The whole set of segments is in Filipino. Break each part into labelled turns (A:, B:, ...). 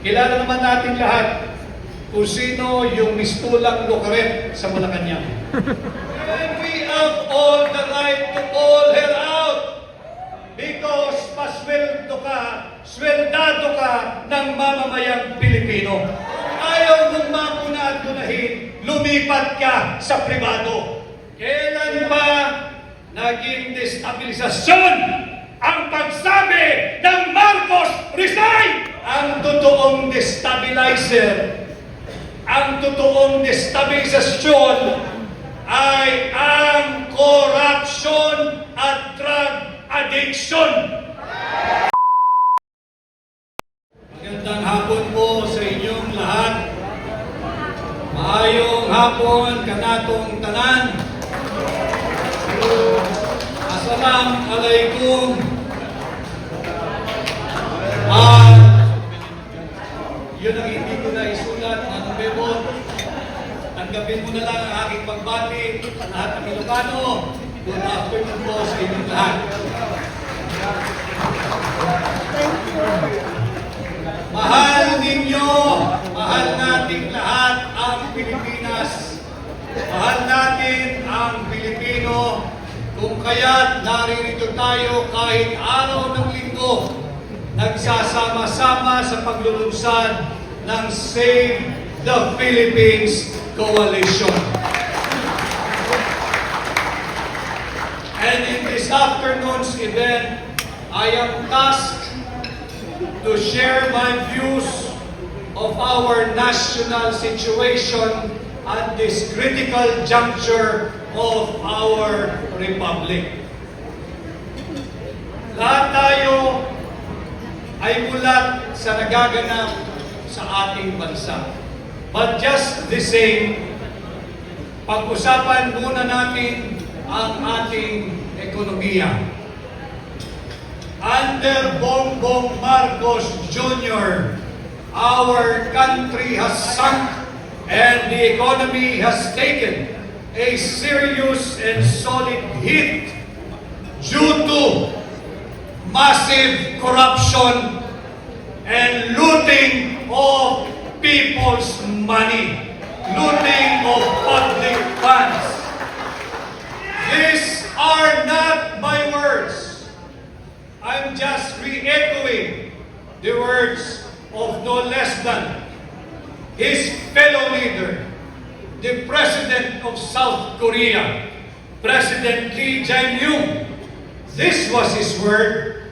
A: kilala naman natin lahat kung sino yung mistulang lukaret sa Malacanang. And we have all the right to call her out because pasweldo ka, sweldado ka ng mamamayang Pilipino. Ayaw mong makuna at gunahin, lumipat ka sa privado. Kailan ba naging destabilisasyon ang pagsabi ng Marcos resign? Ang totoong destabilizer, ang totoong destabilisasyon ay ang corruption at drug addiction. Magandang hapon po sa inyong lahat. Maayong hapon kanatong tanan. Assalamualaikum. Ah, yun ang hindi ko na isulat, Manong Bebot. Tanggapin mo na lang ang aking pagbati sa lahat ng Ilocano. Good afternoon po sa inyong lahat. Mahal ninyo, mahal nating lahat ang Pilipinas. Mahal natin ang Pilipino. Kung kaya't naririto tayo kahit araw ng linggo, nagsasama-sama sa paglulunsad ng Save the Philippines Coalition. And in this afternoon's event, I am tasked to share my views of our national situation at this critical juncture of our republic. Lahat tayo ay mulat sa nagaganap sa ating bansa. But just the same, pag-usapan muna natin ang ating ekonomiya. Under Bongbong Marcos Jr., our country has sunk and the economy has taken a serious and solid hit due to massive corruption and looting of people's money, looting of public funds. These are not my words. I'm just re-echoing the words of no less than his fellow leader, the President of South Korea, President Lee Jae-myung. This was his word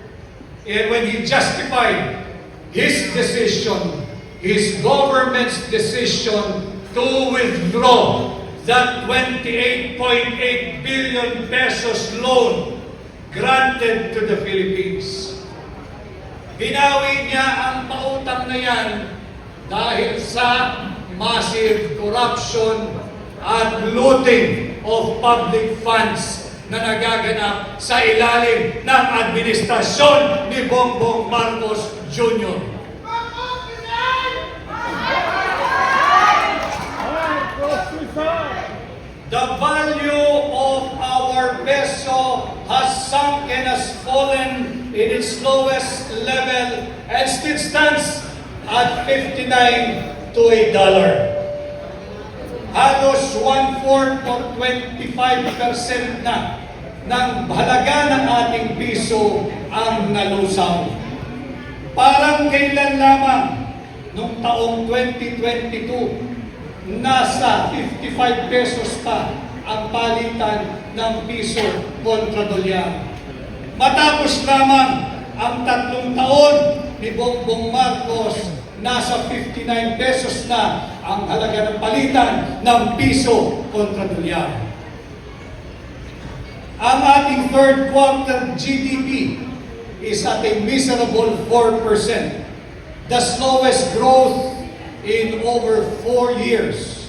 A: eh, when he justified his decision, his government's decision to withdraw that 28.8 billion pesos loan granted to the Philippines. Binawi niya ang pautang na yan dahil sa massive corruption at looting of public funds na nagaganap sa ilalim ng administrasyon ni Bongbong Marcos Jr. The value of our peso has sunk and has fallen in its lowest level and still stands at 59 to a dollar. Halos one-fourth or 25% na ng halaga ng ating piso ang nalusaw. Parang kailan lamang nung taong 2022 nasa 55 pesos pa ang palitan ng piso kontra dolyar. Matapos lamang ang tatlong taon ni Bongbong Marcos, nasa 59 pesos na ang halaga ng palitan ng piso kontra dolyar. Ang ating third quarter GDP is at a miserable 4%, the slowest growth in over four years,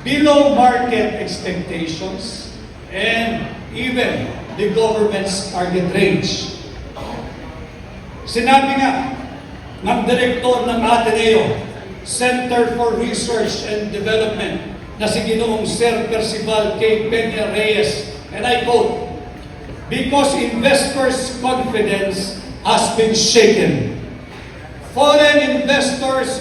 A: below market expectations, and even the government's target range. Sinabi nga ng direktor ng Ateneo, Center for Research and Development, na si Ginoong Sir Percival K. Peña Reyes, and I quote, Because investors' confidence has been shaken. Foreign investors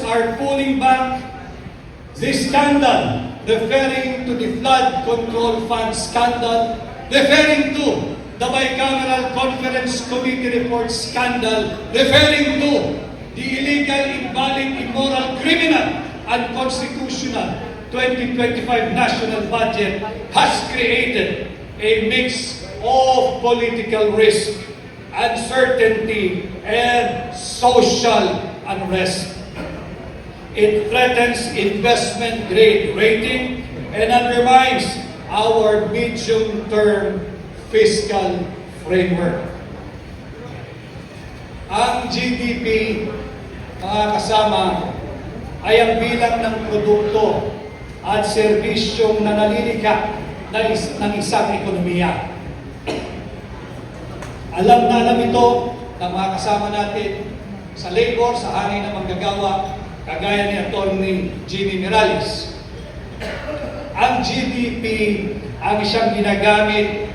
A: the scandal referring to the flood control fund scandal, referring to the bicameral conference committee report scandal, referring to the illegal, invalid, immoral, criminal, unconstitutional 2025 national budget has created a mix of political risk, uncertainty, and social unrest. It threatens investment grade rating and undermines our medium-term fiscal framework. Ang GDP, mga kasama, ay ang bilang ng produkto at serbisyong nanalilikha ng is- ng isang ekonomiya. Alam na alam ito ng mga kasama natin sa labor, sa hangin ng manggagawa, kagaya ni Atty. Jimmy Mirales. Ang GDP ang isang ginagamit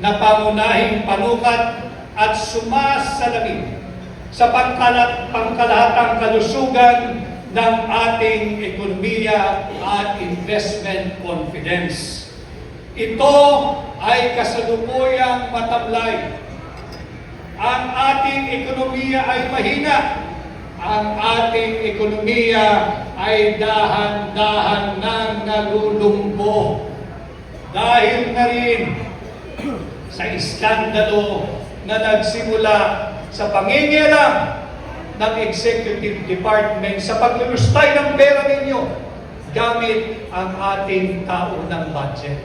A: na pangunahing panukat at sumasalamin sa pangkalat, pangkalahatang kalusugan ng ating ekonomiya at investment confidence. Ito ay kasalukuyang matablay ang ating ekonomiya ay mahina. Ang ating ekonomiya ay dahan-dahan nang nalulumbo. Dahil na rin sa iskandalo na nagsimula sa pangingialam ng Executive Department sa paglulustay ng pera ninyo gamit ang ating taunang budget.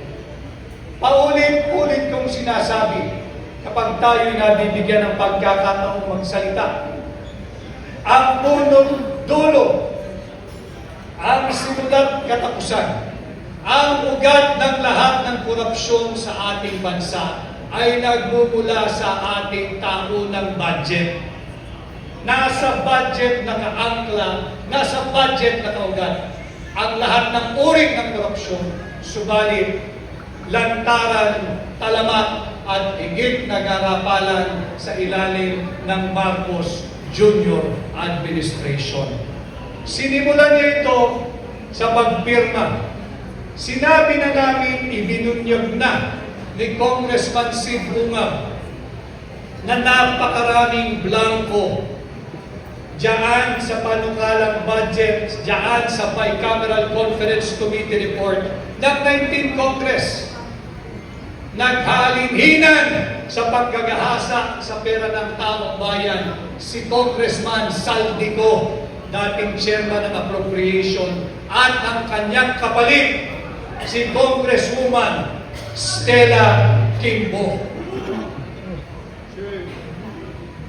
A: Paulit-ulit kong sinasabi, kapag tayo'y nabibigyan ng pagkakataong magsalita. Ang punong dulo, ang simulat katapusan, ang ugat ng lahat ng korupsyon sa ating bansa ay nagmumula sa ating taunang budget. Nasa budget na kaangkla, nasa budget na kaugat, ang lahat ng uri ng korupsyon, subalit lantaran, talamak, at higit na garapalan sa ilalim ng Marcos Jr. Administration. Sinimulan niya ito sa pagpirma. Sinabi na namin, ibinunyag na ni Congressman Sid Bungab na napakaraming blanco Diyan sa panukalang budget, diyan sa Bicameral Conference Committee report ng 19 Congress. Naghalinhinan sa paggagahasa sa pera ng taong bayan si Congressman Saldico, dating chairman ng appropriation, at ang kanyang kapalit, si Congresswoman Stella Kimbo.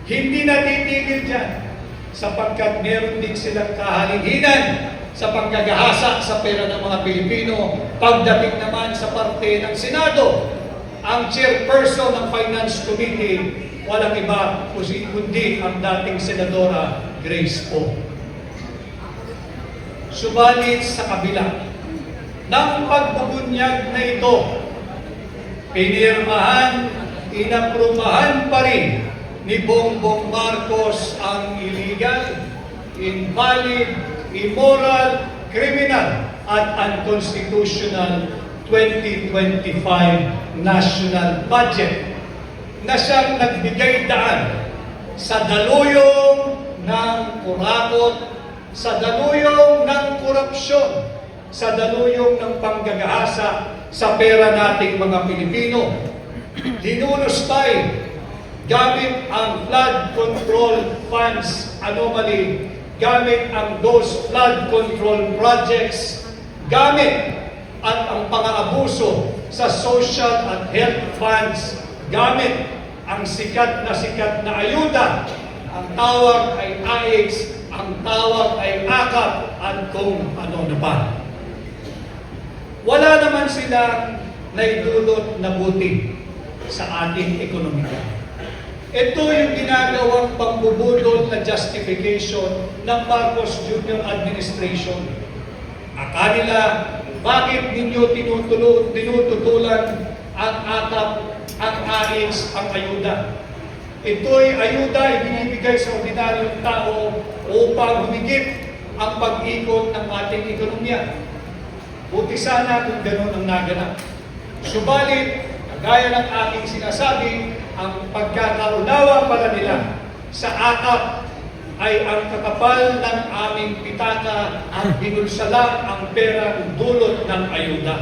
A: Hindi natitigil dyan sapagkat meron din silang kahalinhinan sa paggagahasa sa pera ng mga Pilipino pagdating naman sa parte ng Senado ang chairperson ng Finance Committee, walang iba kundi ang dating Senadora Grace Poe. Subalit sa kabila ng pagbubunyag na ito, pinirmahan, inaprumahan pa rin ni Bongbong Marcos ang illegal, invalid, immoral, criminal, at unconstitutional 2025 national budget na siyang nagbigay daan sa daluyong ng kurakot, sa daluyong ng korupsyon, sa daluyong ng panggagahasa sa pera nating mga Pilipino. Dinunos tayo gamit ang flood control funds anomaly, gamit ang those flood control projects, gamit at ang pang-aabuso sa social at health funds gamit ang sikat na sikat na ayuda. Ang tawag ay AIX, ang tawag ay AKAP, at kung ano na pa. Wala naman silang naidulot na buti sa ating ekonomiya. Ito yung ginagawang pambubudol na justification ng Marcos Jr. administration. Akanila, bakit ninyo tinutulo, tinututulan ang atap, ang AIS, ang ayuda? Ito'y ayuda ibinibigay sa ordinaryong tao upang humigit ang pag-ikot ng ating ekonomiya. Buti sana kung gano'n ang naganap. Subalit, kagaya ng aking sinasabi, ang pagkakaunawa pala nila sa akap ay ang kakapal ng aming pitaka ang binulsalang ang pera dulot ng ayuda.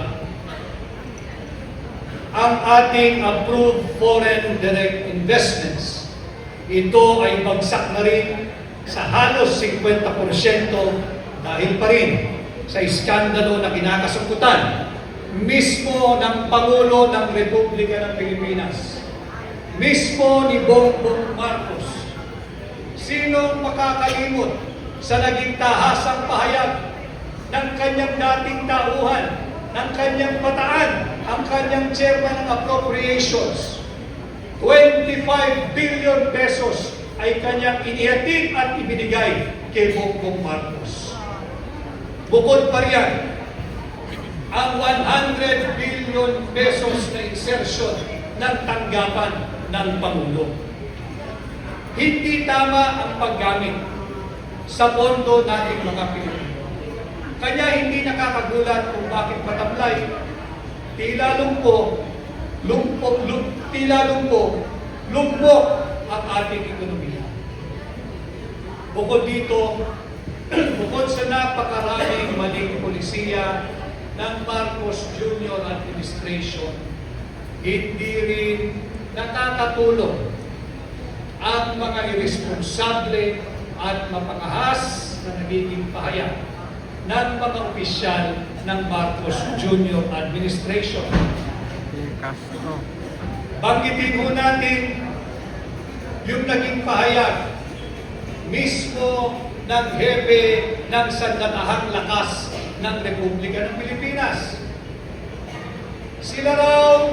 A: Ang ating approved foreign direct investments, ito ay bagsak na rin sa halos 50% dahil pa rin sa iskandalo na kinakasangkutan mismo ng Pangulo ng Republika ng Pilipinas, mismo ni Bongbong Marcos. Sinong makakalimot sa naging tahasang pahayag ng kanyang dating tauhan, ng kanyang bataan, ang kanyang chairman ng appropriations. 25 billion pesos ay kanyang inihatid at ibinigay kay Bongbong Marcos. Bukod pa riyan, ang 100 billion pesos na insertion ng tanggapan ng Pangulo. Hindi tama ang paggamit sa pondo nating mga Pilipino. Kanya hindi nakakagulat kung bakit matablay. Tila lumpo, lumpo, lumpo, tila lumpo, lumpo ang ating ekonomiya. Bukod dito, bukod sa napakaraming maling polisiya ng Marcos Jr. administration, hindi rin nakakatulong ang mga irresponsable at mapangahas na nagiging pahayag ng mga opisyal ng Marcos Jr. administration. Banggitin ho natin yung naging pahayag mismo ng hepe ng sandatahang lakas ng Republika ng Pilipinas. Sila raw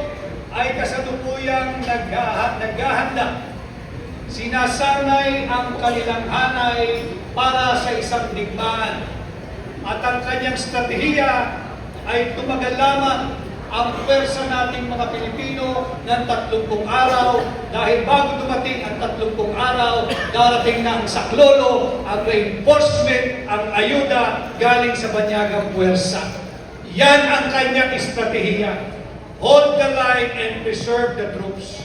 A: ay kasalukuyang naghaha- naghahanda. Sinasanay ang kanilang hanay para sa isang digmaan. At ang kanyang strategiya ay tumagal lamang ang pwersa nating mga Pilipino ng 30 araw dahil bago dumating ang 30 araw, darating na ang saklolo, ang reinforcement, ang ayuda galing sa banyagang pwersa. Yan ang kanyang estratehiya. Hold the line and preserve the troops.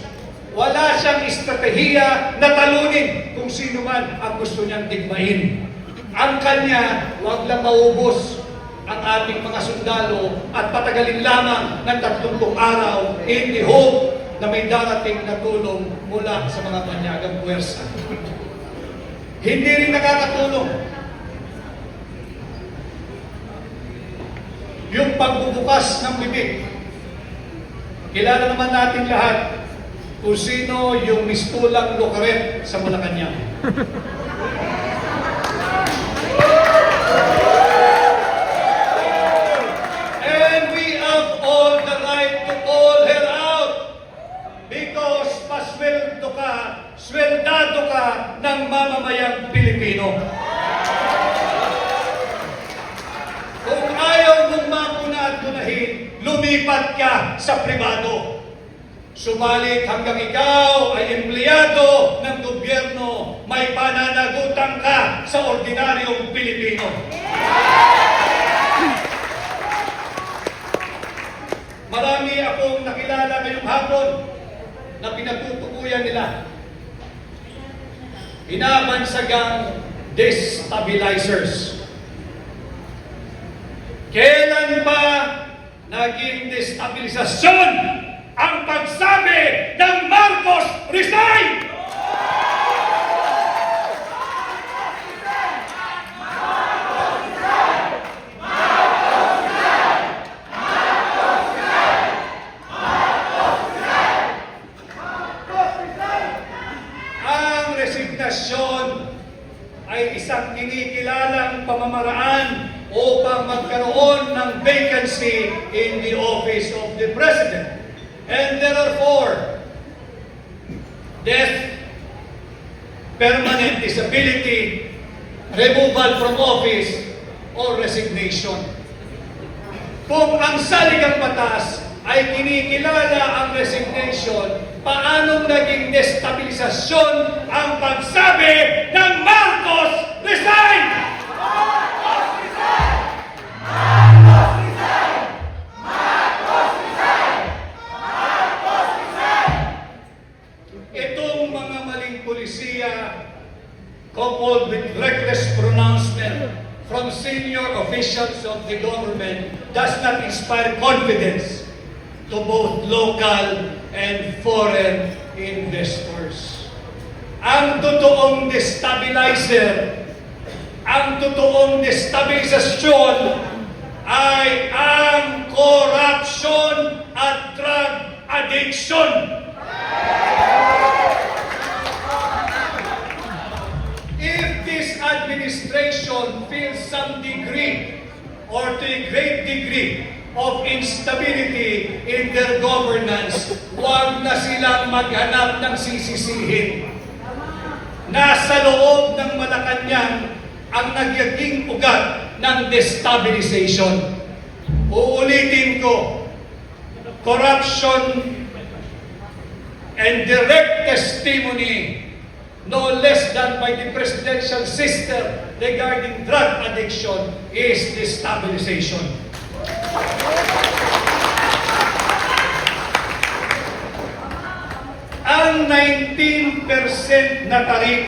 A: Wala siyang estratehiya na talunin kung sino man ang gusto niyang digmain. Ang kanya, wag lang maubos ang ating mga sundalo at patagalin lamang ng 30 araw in the hope na may darating na tulong mula sa mga banyagang puwersa. Hindi rin nakakatulong yung pagbubukas ng bibig. Kilala naman natin lahat kung sino yung mistulang lukaret sa Malacanang. And we have all the right to call her out because pasweldo ka, sweldado ka ng mamamayang Pilipino. Kung ayaw mong makuna at gunahin, lumipat ka sa pribado. Sumalit hanggang ikaw ay empleyado ng gobyerno, may pananagutan ka sa ordinaryong Pilipino. Marami akong nakilala ngayong hapon na pinagtutukuyan nila. Binabansagang destabilizers. Kailan ba naging destabilisasyon ang pagsabi ng Marcos resign? Resignasyon ay isang kinikilalang pamamaraan upang magkaroon ng vacancy in the office of the President. And therefore, death, permanent disability, removal from office, or resignation. Kung ang saligang batas ay kinikilala ang resignation, paanong naging destabilisasyon ang pagsabi ng Marcos Resign! Marcos Resign! Marcos Resign! Marcos Resign! Marcos Resign! Itong mga maling polisiya coupled with reckless pronouncement from senior officials of the government does not inspire confidence to both local and foreign investors. Ang totoong destabilizer, ang totoong destabilisasyon ay ang corruption at drug addiction. If this administration feels some degree or to a great degree of instability in their governance, huwag na silang maghanap ng sisisihin. Nasa loob ng Malacanang ang nagiging ugat ng destabilization. Uulitin ko, corruption and direct testimony no less than by the presidential sister regarding drug addiction is destabilization. Ang 19% na tarif